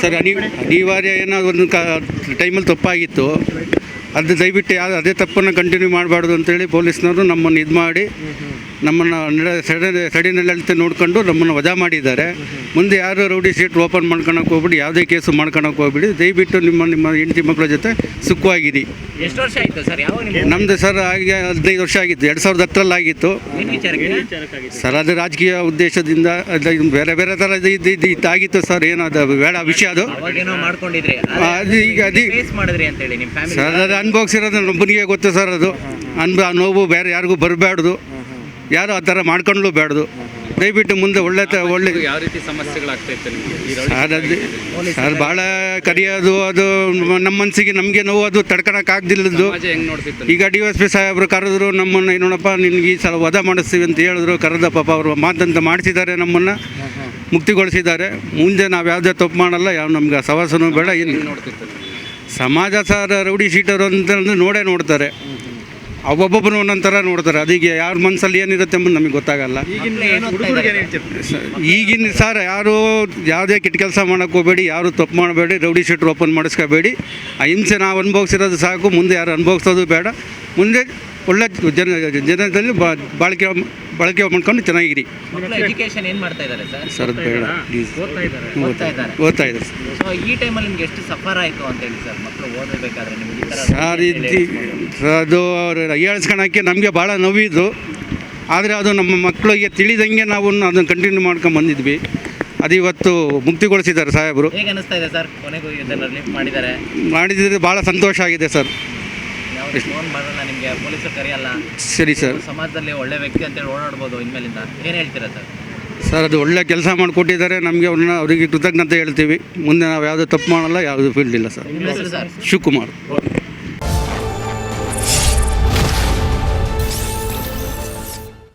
Sir ಅನಿ ಅನಿವಾರ್ಯ ಏನೋ ಒಂದು ಕ ಟೈಮಲ್ಲಿ ತಪ್ಪಾಗಿತ್ತು. ಅದು ದಯವಿಟ್ಟು ಯಾವ ಅದೇ ತಪ್ಪನ್ನು ಕಂಟಿನ್ಯೂ ಮಾಡಬಾರ್ದು ಅಂತೇಳಿ ಪೊಲೀಸ್ನವರು ನಮ್ಮನ್ನು ಇದು ಮಾಡಿ, ನಮ್ಮನ್ನು ಸಡೆ ಸಡಿನಲ್ಲಿ ನೋಡ್ಕೊಂಡು ನಮ್ಮನ್ನು ವಜಾ ಮಾಡಿದ್ದಾರೆ. ಮುಂದೆ ಯಾರು ರೌಡಿ ಸೀಟ್ ಓಪನ್ ಮಾಡ್ಕೊಳಕ್ಕೆ ಹೋಗ್ಬಿಡಿ, ಯಾವುದೇ ಕೇಸು ಮಾಡ್ಕೊಳಕ್ಕೆ ಹೋಗ್ಬಿಡಿ. ದಯವಿಟ್ಟು ನಿಮ್ಮ ನಿಮ್ಮ ಹೆಂಡತಿ ಮಕ್ಕಳ ಜೊತೆ ಸುಖವಾಗಿರಿ. ಎಷ್ಟು ವರ್ಷ ಆಯ್ತು ಸರ್? ಯಾವಾಗ ನಿಮ್ಗೆ ನಮ್ಮದು ಸರ್ ಆಗಿ ಹದಿನೈದು ವರ್ಷ ಆಗಿತ್ತು. ಎರಡು ಸಾವಿರದ ಹತ್ತರಲ್ಲಿ ಆಗಿತ್ತು. ವಿಚಾರಕ್ಕೆ? ಸರ್ ಅದು ರಾಜಕೀಯ ಉದ್ದೇಶದಿಂದ ಅದು ಬೇರೆ ಬೇರೆ ಥರ ಇದು ಇದು ಇದು ಸರ್. ಏನೋ ಅದು ಬೇಡ ವಿಷಯ ಅದು. ಅವಾಗೇನೋ ಮಾಡ್ಕೊಂಡಿದ್ರಿ. ಅದು ಈಗ ಅದು. ಫೇಸ್ ಅಂತ ಹೇಳಿ ನಿಮ್ಮ ಫ್ಯಾಮಿಲಿ ಸರ್ ಅದು ಅನುಭವಿಸಿರೋದು ನಮ್ಮನಿಗೆ ಗೊತ್ತು ಸರ್ ಅದು. ಅನ್ಬ ಆ ನೋವು ಬೇರೆ ಯಾರಿಗೂ ಬರಬಾರ್ದು ಯಾರು ಆ ಥರ ಮಾಡ್ಕೊಂಡ್ಲು ಬೇಡ್ದು ದಯವಿಟ್ಟು ಮುಂದೆ ಒಳ್ಳೆ ತ- ಒಳ್ಳೆ ಯಾವ ರೀತಿ ಸಮಸ್ಯೆಗಳಾಗ್ತಾ ಇತ್ತು ನಿಮಗೆ? ಅದು ಭಾಳ ಕರಿಯೋದು ಅದು ನಮ್ಮ ಮನಸ್ಸಿಗೆ ನಮಗೆ ನೋವು ಅದು ತಡ್ಕೊಳಕ್ಕಾಗ್ದಿಲ್ಲದ್ದು ಈಗ ಡಿ ಎಸ್ ಪಿ ಸಾಹೇಬರು ಕರೆದ್ರು ನಮ್ಮನ್ನು ನೋಡಪ್ಪ ನಿನ್ಗೆ ಈ ಸಲ ವಧ ಮಾಡಿಸ್ತೀವಿ ಅಂತ ಹೇಳಿದ್ರು. ಕರೆದ ಪಾಪ ಅವರು ಮಾತಂತ ಮಾಡಿಸಿದ್ದಾರೆ ನಮ್ಮನ್ನು. ಮುಕ್ತಿಗೊಳಿಸಿದ್ದಾರೆ. ಮುಂದೆ ನಾವು ಯಾವುದೇ ತಪ್ಪು ಮಾಡಲ್ಲ ಯಾವ ನಮ್ಗೆ ಸವಾಸನೂ ಬೇಡ. ಏನು ಸಮಾಜ ಸಾರ ರೌಡಿ ಶೀಟರು ಅಂತಂದ್ರೆ ನೋಡೇ ನೋಡ್ತಾರೆ. ಒಬ್ಬೊಬ್ಬರು ಒಂದೊಂದು ಥರ ನೋಡ್ತಾರೆ. ಅದೀಗ ಯಾರ ಮನಸ್ಸಲ್ಲಿ ಏನಿರುತ್ತೆ ಎಂಬುದು ನಮಗೆ ಗೊತ್ತಾಗಲ್ಲ. ಈಗಿನ ಸರ್ ಯಾರು ಯಾವುದೇ ಕೆಟ್ಟ ಕೆಲಸ ಮಾಡೋಕ್ಕೆ ಹೋಗಬೇಡಿ ಯಾರು ತಪ್ಪು ಮಾಡಬೇಡಿ ರೌಡಿ ಶೀಟ್ರ್ ಓಪನ್ ಮಾಡಿಸ್ಕೋಬೇಡಿ. ಆ ಹಿಂಸೆ ನಾವು ಅನುಭವಿಸಿರೋದು ಸಾಕು ಮುಂದೆ ಯಾರು ಅನುಭವಿಸೋದು ಬೇಡ. ಮುಂದೆ ಒಳ್ಳೆ ಜನ ಜನದಲ್ಲಿ ಬಾ- ಬಾಳಿಕೆ ಬಳಕೆ ಮಾಡ್ಕೊಂಡು ಚೆನ್ನಾಗಿರಿ. ಮಕ್ಕಳು ಎಜುಕೇಶನ್ ಏನ್ ಮಾಡ್ತಾ ಇದ್ದಾರೆ ಸರ್? ಸರ್ ಅದು ಬೇಡ ಪ್ಲೀಸ್ ಓದ್ತಾ ಇದ್ದಾರೆ ಓದ್ತಾ ಸೊ ಈ ಟೈಮಲ್ಲಿ ನಿಮ್ಗೆ ಎಷ್ಟು ಸಫರ್ ಆಯ್ತು ಅಂತ ಹೇಳಿ ಸರ್ ಮಕ್ಕಳು ಓದಬೇಕಾದ್ರೆ ನಿಮ್ಗೆ ಈ ತರ ಸರ್ ಇದು ಅದು ಹೇಳ್ಸ್ಕೊಳಕ್ಕೆ ನಮಗೆ ಭಾಳ ನೋವಿದ್ದು ಆದರೆ ಅದು ನಮ್ಮ ಮಕ್ಕಳಿಗೆ ತಿಳಿದಂಗೆ ನಾವು ಅದನ್ನು ಕಂಟಿನ್ಯೂ ಮಾಡ್ಕೊಂಡು ಬಂದಿದ್ವಿ. ಅದು ಇವತ್ತು ಮುಕ್ತಿಗೊಳಿಸಿದ್ದಾರೆ ಸಾಹೇಬರು. ಮಾಡಿದರೆ ಅನಿಸ್ತಾ ಇದೆ ಸರ್ ಕೊನೆಗೂ ಇದನ್ನ ರಿಲೀಫ್ ಮಾಡಿದ್ದಾರೆ? ಮಾಡಿದ್ರೆ ಭಾಳ ಸಂತೋಷ ಆಗಿದೆ ಸರ್. ಫೋನ್ ಮಾಡೋಣ ನಿಮಗೆ ಪೊಲೀಸರು ಕರೆಯಲ್ಲ. ಸರಿ ಸರ್. ಸಮಾಜದಲ್ಲಿ ಒಳ್ಳೆ ವ್ಯಕ್ತಿ ಅಂತೇಳಿ ಓಡಾಡ್ಬೋದು ಇನ್ಮೇಲಿಂದ. ಏನು ಹೇಳ್ತೀರಾ ಸರ್? ಸರ್ ಅದು ಒಳ್ಳೆ ಕೆಲಸ ಮಾಡಿಕೊಟ್ಟಿದ್ದಾರೆ. ನಮಗೆ ಅವ್ರನ್ನ ಅವರಿಗೆ ಕೃತಜ್ಞತೆ ಹೇಳ್ತೀವಿ. ಮುಂದೆ ನಾವು ಯಾವುದೇ ತಪ್ಪು ಮಾಡಲ್ಲ ಯಾವುದೂ ಫೀಲ್ಡ್ ಇಲ್ಲ ಸರ್. ಶಿವಕುಮಾರ್.